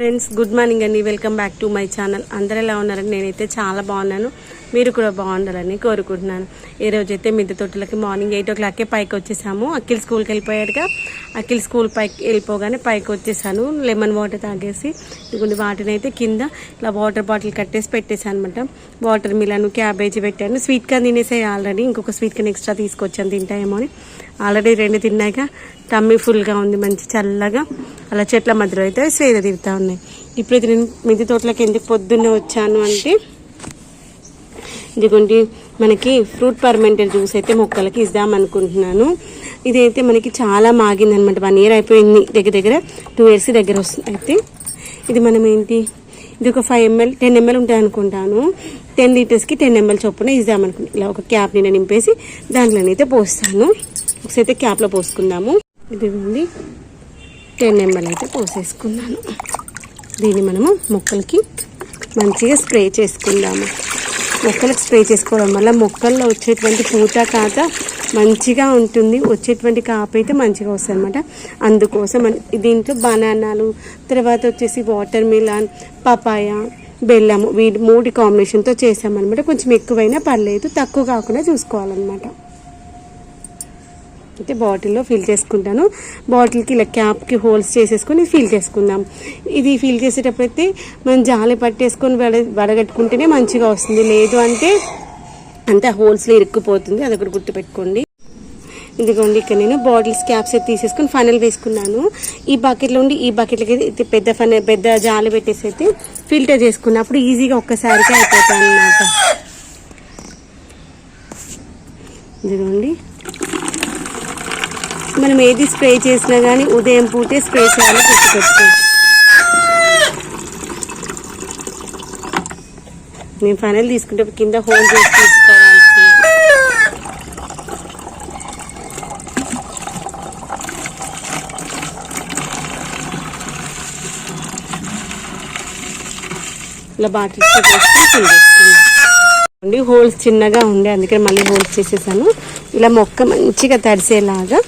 Friends good morning అండి welcome back to my channel అందరు ఎలా ఉన్నారని నేనైతే చాలా బాగున్నాను. మీరు కూడా బాగుండాలని కోరుకుంటున్నాను. ఈరోజు అయితే మిద్దె తోటలకి మార్నింగ్ ఎయిట్ ఓ క్లాక్కే పైకి వచ్చేసాము. అఖిల్ స్కూల్కి వెళ్ళిపోయాడుగా. అఖిల్ స్కూల్ పైకి వెళ్ళిపోగానే పైకి వచ్చేసాను. లెమన్ వాటర్ తాగేసి ఇదిగోండి వాటిని అయితే కింద ఇలా వాటర్ బాటిల్ కట్టేసి పెట్టేసాను అనమాట వాటర్ మిలన్ క్యాబేజీ పెట్టాను. స్వీట్ కార్న్ తినేసాయి ఆల్రెడీ ఇంకొక స్వీట్ కార్న్ ఎక్స్ట్రా తీసుకొచ్చాను తింటాయేమో అని. ఆల్రెడీ రెండు తిన్నాక టమ్మీ ఫుల్గా ఉంది మంచి చల్లగా. అలా చెట్ల మధ్యలో అయితే స్వేద తిరుగుతూ ఉన్నాయి ఇప్పుడైతే నేను మిద్దె తోటలోకి ఎందుకు పొద్దున్నే వచ్చాను అంటే ఇదిగోండి మనకి ఫ్రూట్ పర్మెంటెడ్ జ్యూస్ అయితే మొక్కలకి ఇద్దాం అనుకుంటున్నాను. ఇదైతే మనకి చాలా మాగింది అనమాట వన్ ఇయర్ అయిపోయింది దగ్గర దగ్గర. టూ ఇయర్స్ దగ్గర వస్తుంది అయితే. ఇది మనం ఏంటి? ఇది ఒక ఫైవ్ ఎంఎల్ టెన్ ఎంఎల్ ఉంటాయి అనుకుంటాను. టెన్ లీటర్స్కి టెన్ ఎంఎల్ చొప్పున ఇద్దాం అనుకుంటాను ఇలా ఒక క్యాప్ నేను నింపేసి దాంట్లోనైతే పోస్తాను. ఒకసారి అయితే క్యాప్లో పోసుకుందాము. ఇదిగోండి టెన్ ఎంఎల్ అయితే పోసేసుకున్నాను. దీన్ని మనము మొక్కలకి మంచిగా స్ప్రే చేసుకుందాము. మొక్కలకు స్ప్రే చేసుకోవడం వల్ల మొక్కల్లో వచ్చేటువంటి పూత కాత మంచిగా ఉంటుంది. వచ్చేటువంటి కాపు అయితే మంచిగా వస్తుంది అనమాట అందుకోసం దీంట్లో బనానాలు తర్వాత వచ్చేసి వాటర్ మిలాన్ పపాయ బెల్లము వీటి మూడు కాంబినేషన్తో చేసామన్నమాట కొంచెం ఎక్కువైనా పర్లేదు తక్కువ కాకుండా చూసుకోవాలన్నమాట. అయితే బాటిల్లో ఫిల్ చేసుకుంటాను. బాటిల్కి ఇలా క్యాప్కి హోల్స్ చేసేసుకొని ఫిల్ చేసుకుందాం. ఇది ఫిల్ చేసేటప్పుడు అయితే మనం జాలి పట్టేసుకొని వడ వడగట్టుకుంటేనే మంచిగా వస్తుంది. లేదు అంటే అంతా హోల్స్లో ఇరుక్కుపోతుంది. అది ఒకటి గుర్తుపెట్టుకోండి. ఇదిగోండి ఇక్కడ నేను బాటిల్స్ క్యాప్స్ అయితే తీసేసుకొని ఫనల్ వేసుకున్నాను. ఈ బకెట్లో ఉండి ఈ బకెట్లకి అయితే పెద్ద ఫన పెద్ద జాలి పెట్టేసి అయితే ఫిల్టర్ చేసుకున్నప్పుడు ఈజీగా ఒక్కసారిగా అయిపోతాయి అన్నమాట. ఇదిగోండి. మనం ఏది స్ప్రే చేసినా కానీ ఉదయం పూటే స్ప్రే చేయాలి గుర్తుపెట్టుకోండి. నేను ఫైనల్ తీసుకుంటే కింద హోల్ చేసి తీసుకోవాల్సి ఇలా బాటిల్స్ హోల్స్ చిన్నగా ఉండే అందుకని మళ్ళీ హోల్స్ చేసేసాను. ఇలా మొక్క మంచిగా తడిసేలాగా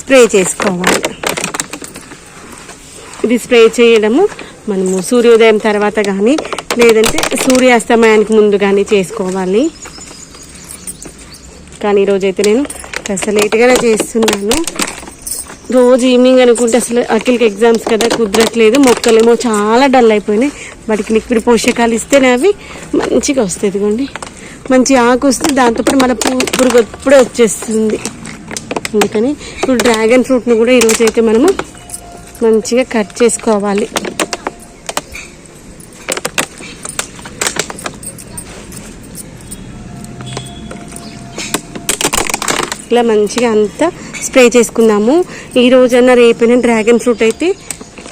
స్ప్రే చేసుకోవాలి. ఇది స్ప్రే చేయడము మనము సూర్యోదయం తర్వాత కానీ లేదంటే సూర్యాస్తమయానికి ముందు కానీ చేసుకోవాలి. కానీ ఈరోజైతే నేను కాస్త లేట్గానే చేస్తున్నాను. రోజు ఈవినింగ్ అనుకుంటే అసలు అఖిల్కి ఎగ్జామ్స్ కదా కుదరట్లేదు. మొక్కలేమో చాలా డల్ అయిపోయినాయి. వాటికి లిక్విడ్ పోషకాలు ఇస్తేనే అవి మంచిగా వస్తాయి ఇదిగోండి. మంచి ఆకు వస్తుంది దాంతోపాటు మన పూ పురుగు ఎప్పుడే వచ్చేస్తుంది. అందుకని ఇప్పుడు డ్రాగన్ ఫ్రూట్ని కూడా ఈరోజు అయితే మనము మంచిగా కట్ చేసుకోవాలి. ఇలా మంచిగా అంతా స్ప్రే చేసుకుందాము. ఈ రోజన్నా రేపైనా డ్రాగన్ ఫ్రూట్ అయితే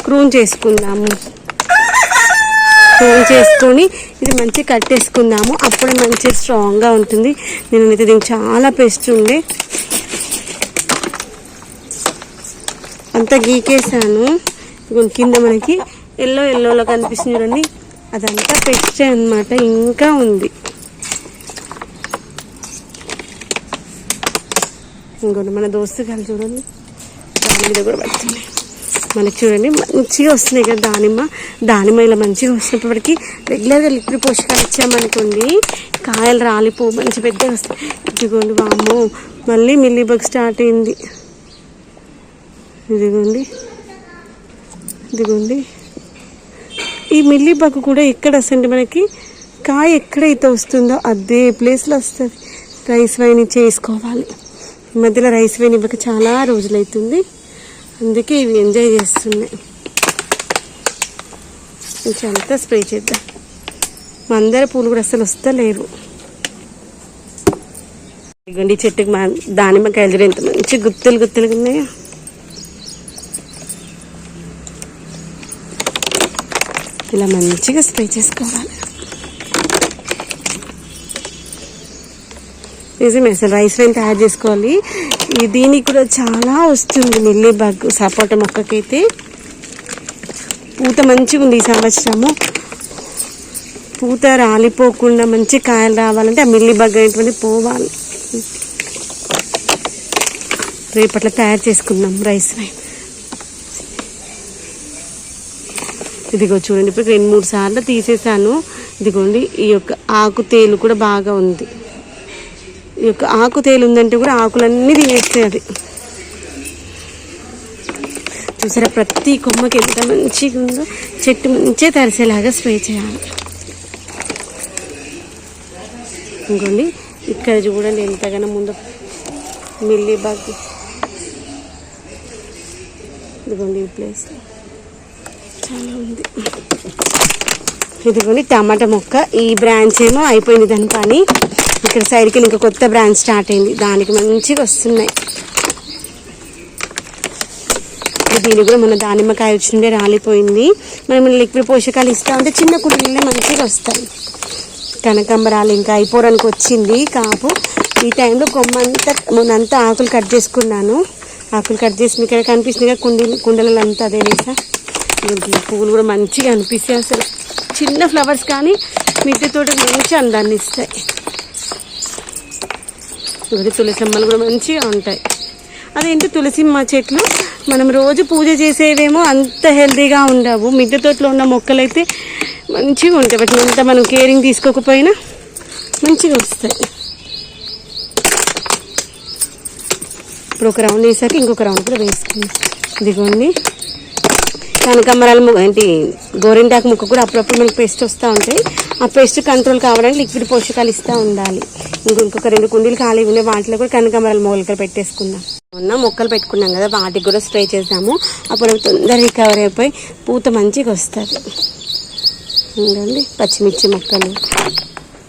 క్రూన్ చేసుకుందాము. క్రూన్ చేసుకొని ఇది మంచిగా కట్టేసుకుందాము అప్పుడు మంచిగా స్ట్రాంగ్గా ఉంటుంది. నేనైతే దీనికి చాలా పెస్ట్ ఉండే. అంతా గీకేసాను కింద మనకి ఎల్లో ఎల్లోలో కనిపిస్తుంది చూడండి. అదంతా పెస్ట్ అన్నమాట ఇంకా ఉంది. ఇంకోటి మన దోస్తు కలిసి చూడండి. దాని మీద కూడా పడుతున్నాయి మనకి చూడండి మంచిగా వస్తున్నాయి కదా దానిమ్మ. దానిమ్మ ఇలా మంచిగా వస్తున్నప్పటికీ రెగ్యులర్గా లిక్విడ్ పోషకాలు ఇచ్చామనుకోండి కాయలు రాలిపో మంచి పెద్దగా వస్తాయి. ఇదిగోండి వామ్మో మళ్ళీ మిల్లీ బగ్ స్టార్ట్ అయింది. ఇదిగోండి. ఇదిగోండి. ఈ మిల్లీ కూడా ఎక్కడ వస్తుంది మనకి? కాయ ఎక్కడైతే వస్తుందో అదే ప్లేస్లో వస్తుంది. రైస్ వైన్ చేసుకోవాలి. ఈ మధ్యలో రైస్ వైన్ ఇవ్వక చాలా రోజులైతుంది. అందుకే ఇవి ఎంజాయ్ చేస్తున్నాయి. కొంచెం అంతా స్ప్రే చేద్దాం. మందర పూలు కూడా అసలు వస్తలేవు. ఇదిగోండి ఈ చెట్టుకి మా దానిమ్మకాయలు ఎంత మంచి గుత్తులు గుత్తులుగా ఉన్నాయో. ఇలా మంచిగా స్ప్రే చేసుకోవాలి నిజమే అసలు రైస్ వైన్ తయారు చేసుకోవాలి దీనికి కూడా చాలా వస్తుంది మిల్లీ బగ్ సపోటా మొక్కకైతే పూత మంచిగా ఉంది ఈ సంవత్సరము పూత రాలిపోకుండా మంచి కాయలు రావాలంటే ఆ మిల్లీ బగ్ అనేటువంటి పోవాలి రేపట్ల తయారు చేసుకుందాం రైస్ వైన్ ఇదిగో చూడండి ఇప్పుడు రెండు మూడు సార్లు తీసేసాను. ఇదిగోండి ఈ యొక్క ఆకు తేలు కూడా బాగా ఉంది. ఈ యొక్క ఆకు తేలు ఉందంటే కూడా ఆకులన్నీ తినేస్తాయి అది. చూసారా ప్రతి కొమ్మకి ఎంత మంచిగా ఉందో చెట్టు మంచిగా తరిసేలాగా స్ప్రే చేయాలి. ఇంకోండి ఇక్కడ చూడండి ఎంతగానో ముందు మిల్లీ బాగ్. ఇదిగోండి ఈ ప్లేస్లో చాలా ఉంది. ఇదిగోండి టమాటా మొక్క. ఈ బ్రాంచ్ ఏమో అయిపోయింది దాని పని. ఇక్కడ సైడ్కి ఇంకా కొత్త బ్రాంచ్ స్టార్ట్ అయింది. దానికి మంచిగా వస్తున్నాయి. దీని కూడా మన దానిమ్మకాయ వచ్చిండే రాలిపోయింది. మనం లిక్విడ్ పోషకాలు ఇస్తా ఉంటే చిన్న కుండీలే మంచిగా వస్తాయి. కనకంబరాలు ఇంకా అయిపోవడానికి వచ్చింది కాపు. ఈ టైంలో కొమ్మంతా మొన్నంతా ఆకులు కట్ చేసుకున్నాను. ఆకులు కట్ చేసి ఇక్కడ కనిపిస్తుంది కుండీ కుండలలో అదే వేసా పువ్వులు కూడా మంచిగా అనిపిస్తాయి అసలు. చిన్న ఫ్లవర్స్ కానీ మిద్దె తోట మంచి అందాన్ని ఇస్తాయి తులసిమ్మలు తులసమ్మలు కూడా మంచిగా ఉంటాయి. అదేంటి తులసిమ్మ చెట్లు? మనం రోజు పూజ చేసేవేమో అంత హెల్తీగా ఉండవు. మిద్దె తోటలో ఉన్న మొక్కలైతే మంచిగా ఉంటాయి. వాటిని అంత మనం కేరింగ్ తీసుకోకపోయినా మంచిగా వస్తాయి. ఇప్పుడు ఒక రౌండ్ వేసాక ఇంకొక రౌండ్ కూడా వేసుకుంది. ఇదిగోండి. కనకాంబరాల ము- ఏంటి గోరింటాకు ముక్క కూడా అప్పుడప్పుడు మనకి పెస్ట్ వస్తూ ఉంటాయి. ఆ పేస్ట్ కంట్రోల్ కావడానికి లిక్విడ్ పోషకాలు ఇస్తూ ఉండాలి. ఇంకొక రెండు కుండీలు ఖాళీ ఉన్నాయి. వాటిలో కూడా కనకాంబరాల మొక్కలు పెట్టేసుకుందాం. మొన్న మొక్కలు పెట్టుకున్నాం కదా వాటికి కూడా స్ప్రే చేసాము అప్పుడు తొందర రికవర్ అయిపోయి పూత మంచిగా వస్తుంది. ఇంకండి పచ్చిమిర్చి మొక్కలు.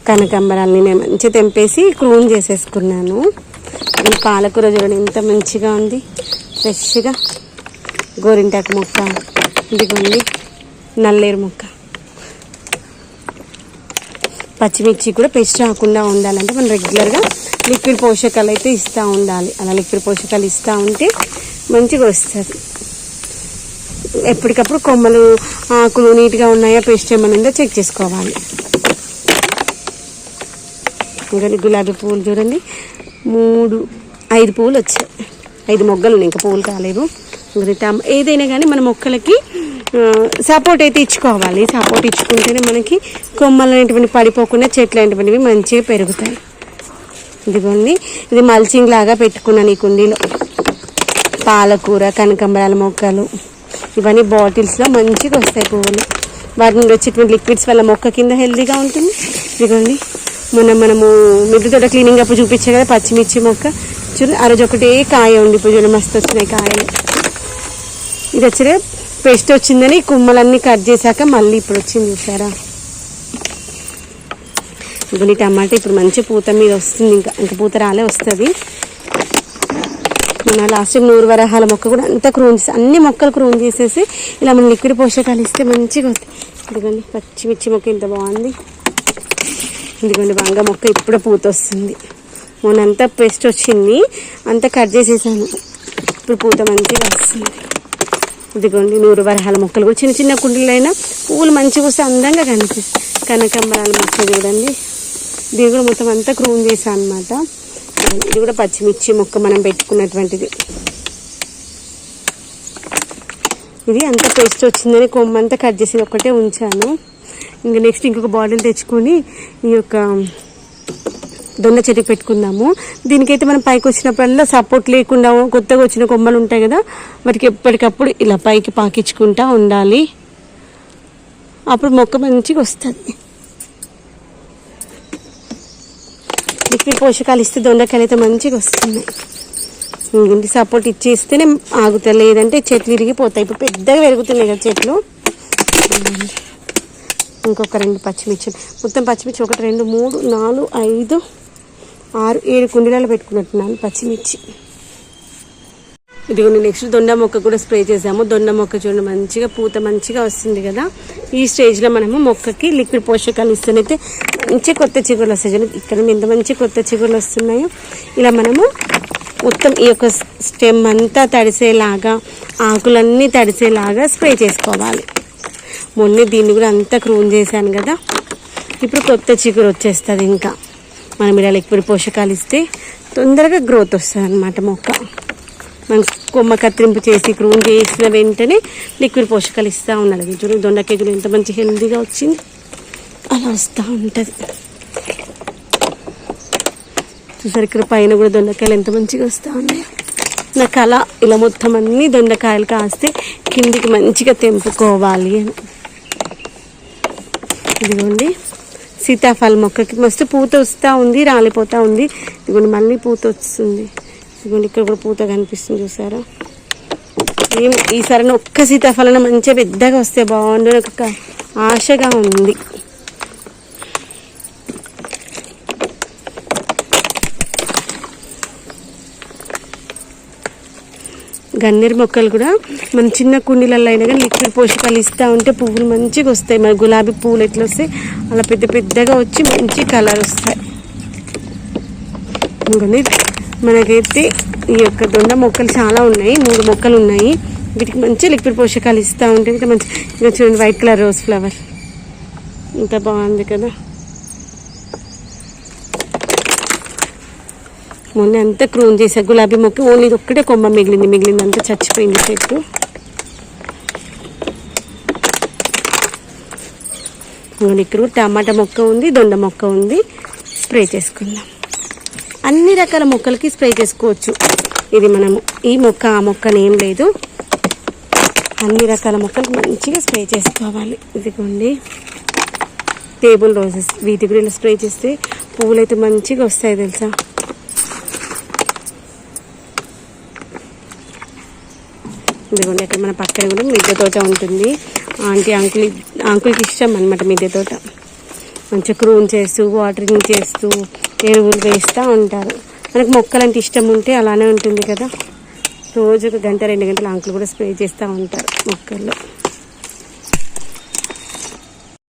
కనకాంబరాలని నేను మంచిగా తెంపేసి క్రూన్ చేసేసుకున్నాను. ఈ పాలకూర చూడండి ఎంత మంచిగా ఉంది. ఫ్రెష్గా గోరింటాకు మొక్క. ఇదిగోండి నల్లేరు మొక్క. పచ్చిమిర్చి కూడా పెస్ట్ రాకుండా ఉండాలంటే మనం రెగ్యులర్గా లిక్విడ్ పోషకాలు అయితే ఇస్తూ ఉండాలి. అలా లిక్విడ్ పోషకాలు ఇస్తూ ఉంటే మంచిగా వస్తుంది. ఎప్పటికప్పుడు కొమ్మలు ఆకులు నీట్గా ఉన్నాయా పెస్ట్ ఏమైనా ఉందో చెక్ చేసుకోవాలి. ఇంకా గులాబీ పువ్వులు చూడండి. మూడు ఐదు పువ్వులు వచ్చాయి. ఐదు మొగ్గలు ఉన్నాయి ఇంకా పువ్వులు కాలేవు ఇంకా ఏదైనా కానీ మన మొక్కలకి సపోర్ట్ అయితే ఇచ్చుకోవాలి. సపోర్ట్ ఇచ్చుకుంటేనే మనకి కొమ్మలు అనేటువంటి పడిపోకుండా చెట్లు అనేటువంటివి మంచిగా పెరుగుతాయి. ఇదిగోండి. ఇది మల్చింగ్ లాగా పెట్టుకున్నాను ఈ కుండీలో పాలకూర కనకంబరాల మొక్కలు ఇవన్నీ బాటిల్స్లో మంచిగా వస్తాయి పువ్వులు. వాటి నుండి వచ్చేటువంటి లిక్విడ్స్ వల్ల మొక్క కింద హెల్దీగా ఉంటుంది. ఇదిగోండి. మొన్న మనము మిద్దె తోట క్లీనింగ్ అప్పుడు చూపించే కదా పచ్చిమిర్చి మొక్క. చూడండి ఆ రోజు ఒకటే కాయ ఉంది ఇప్పుడు చూడండి మస్తు వచ్చినాయి కాయలు. ఇది వచ్చిన పేస్ట్ వచ్చిందని కుమ్మలన్నీ కట్ చేశాక మళ్ళీ ఇప్పుడు వచ్చింది చూసారా? ఇప్పుడు ఈ టమాటా ఇప్పుడు మంచి పూత మీద వస్తుంది ఇంకా ఇంకా పూత రాలే వస్తుంది. మన లాస్ట్ టైం నూరు వరహాల మొక్క కూడా అంతా క్రూన్ చేసి అన్ని మొక్కలు క్రూన్ చేసేసి ఇలా మనం లిక్విడ్ పోషకాలు ఇస్తే మంచిగా వస్తాయి. ఇదిగోండి పచ్చిమిర్చి మొక్క ఇంత బాగుంది. ఇదిగోండి వంగ మొక్క ఇప్పుడే పూత వస్తుంది. మొన్నంతా పెస్ట్ వచ్చింది అంతా కట్ చేసేసాను. ఇప్పుడు పూత మంచిగా వస్తుంది. ఇదిగోండి నూరు వరహాల మొక్కలు. కూడా చిన్న చిన్న కుండీలైనా పువ్వులు మంచిగా వస్తే అందంగా కనిపిస్తాయి. కనకంబరాల మొక్క చూడండి. దీని కూడా మొత్తం అంతా క్రూన్ చేశాను అనమాట ఇది కూడా పచ్చిమిర్చి మొక్క మనం పెట్టుకున్నటువంటిది. ఇది అంత పేస్ట్ వచ్చిందని కొమ్మంతా కట్ చేసి ఒక్కటే ఉంచాను. ఇంకా నెక్స్ట్ ఇంకొక బాటిల్ తెచ్చుకొని ఈ యొక్క దొండ చెట్టు పెట్టుకుందాము. దీనికైతే మనం పైకి వచ్చినప్పుడల్లా సపోర్ట్ లేకుండా కొత్తగా వచ్చిన కొమ్మలు ఉంటాయి కదా వాటికి ఎప్పటికప్పుడు ఇలా పైకి పాకించుకుంటా ఉండాలి. అప్పుడు మొక్క మంచిగా వస్తుంది. లిక్విడ్ పోషకాలు ఇస్తే దొండకాయలు అయితే మంచిగా వస్తున్నాయి. ఇంటి సపోర్ట్ ఇచ్చేస్తేనే ఆగుతాయి లేదంటే చెట్లు ఇరిగిపోతాయి ఇప్పుడు పెద్దగా పెరుగుతున్నాయి కదా చెట్లు. ఇంకొక రెండు పచ్చిమిర్చి మొత్తం పచ్చిమిర్చి ఒకటి రెండు మూడు నాలుగు ఐదు ఆరు ఏడు కుండీలలో పెట్టుకున్నట్టున్నాను పచ్చిమిర్చి. ఇదిగోండి నెక్స్ట్ దొండ మొక్క కూడా స్ప్రే చేసాము దొండ మొక్క చూడండి మంచిగా పూత మంచిగా వస్తుంది కదా. ఈ స్టేజ్లో మనము మొక్కకి లిక్విడ్ పోషకాలు ఇస్తేనైతే మంచి కొత్త చిగురులు వస్తాయి చూడండి ఇక్కడ ఎంత మంచి కొత్త చిగురులు వస్తున్నాయో. ఇలా మనము మొత్తం ఈ యొక్క స్టెమ్ అంతా తడిసేలాగా ఆకులన్నీ తడిసేలాగా స్ప్రే చేసుకోవాలి. మొన్న దీన్ని కూడా అంతా క్రూన్ చేశాను కదా. ఇప్పుడు కొత్త చిగురు వచ్చేస్తుంది ఇంకా. మనం ఇలా లిక్విడ్ పోషకాలు ఇస్తే తొందరగా గ్రోత్ వస్తుంది అనమాట మొక్క. మనం కొమ్మ కత్తిరింపు చేసి క్రూన్ చేసిన వెంటనే లిక్విడ్ పోషకాలు ఇస్తూ ఉండాలి. చూడు దొండకాయ ఎంత మంచి హెల్దీగా వచ్చింది. అలా వస్తూ ఉంటుంది. చూసారు ఇక్కడ పైన కూడా దొండకాయలు ఎంత మంచిగా వస్తూ ఉన్నాయి. నాకు అలా ఇలా మొత్తం అన్ని దొండకాయలు కాస్తే కిందికి మంచిగా తెంపుకోవాలి అని. ఇదిగోండి. సీతాఫల మొక్కకి మస్తు పూత వస్తూ ఉంది రాలిపోతూ ఉంది. ఇదిగోండి మళ్ళీ పూత వస్తుంది. ఇదిగోండి ఇక్కడ కూడా పూత కనిపిస్తుంది చూసారా? ఏం ఈసారి ఒక్క సీతాఫలం మంచిగా పెద్దగా వస్తే బాగుండు నాకు ఒక ఆశగా ఉంది. గన్నేరు మొక్కలు కూడా మన చిన్న కుండీలలో అయినా కానీ లిక్విడ్ పోషకాలు ఇస్తూ ఉంటే పువ్వులు మంచిగా వస్తాయి. మన గులాబీ పువ్వులు ఎట్లా వస్తాయి? అలా పెద్ద పెద్దగా వచ్చి మంచి కలర్ వస్తాయి. మనకైతే ఈ యొక్క దొండ మొక్కలు చాలా ఉన్నాయి. మూడు మొక్కలు ఉన్నాయి. వీటికి మంచి లిక్విడ్ పోషకాలు ఇస్తూ ఉంటే ఇంకా మంచి ఇంకా చూడండి వైట్ కలర్ రోజ్ ఫ్లవర్. ఇంత బాగుంది కదా. మొన్న అంతా క్రూన్ చేసా గులాబీ మొక్క ఓన్లీ ఇది ఒక్కటే కొమ్మ మిగిలింది మిగిలింది అంతా చచ్చిపోయింది చెట్టు. ఇక్కడ టమాటా మొక్క ఉంది దొండ మొక్క ఉంది. స్ప్రే చేసుకుందాం. అన్ని రకాల మొక్కలకి స్ప్రే చేసుకోవచ్చు. ఇది మనము ఈ మొక్క ఆ మొక్క ఏం లేదు. అన్ని రకాల మొక్కలు మంచిగా స్ప్రే చేసుకోవాలి. ఇదిగోండి. టేబుల్ రోజెస్ వీటి గురించి స్ప్రే చేస్తే పువ్వులు అయితే మంచిగా వస్తాయి తెలుసా? ఇదిగోండి అక్కడ మన పక్కన కూడా మిద్దె తోట ఉంటుంది. ఆంటీ అంకుల్ అంకుల్కి ఇష్టం అనమాట మిద్దె తోట. మంచిగా క్రూన్ చేస్తూ వాటరింగ్ చేస్తూ ఎరువులు వేస్తూ ఉంటారు. మనకు మొక్కలంటే ఇష్టం ఉంటే అలానే ఉంటుంది కదా. రోజు ఒక గంట రెండు గంటలు అంకులు కూడా స్ప్రే చేస్తూ ఉంటారు మొక్కల్లో.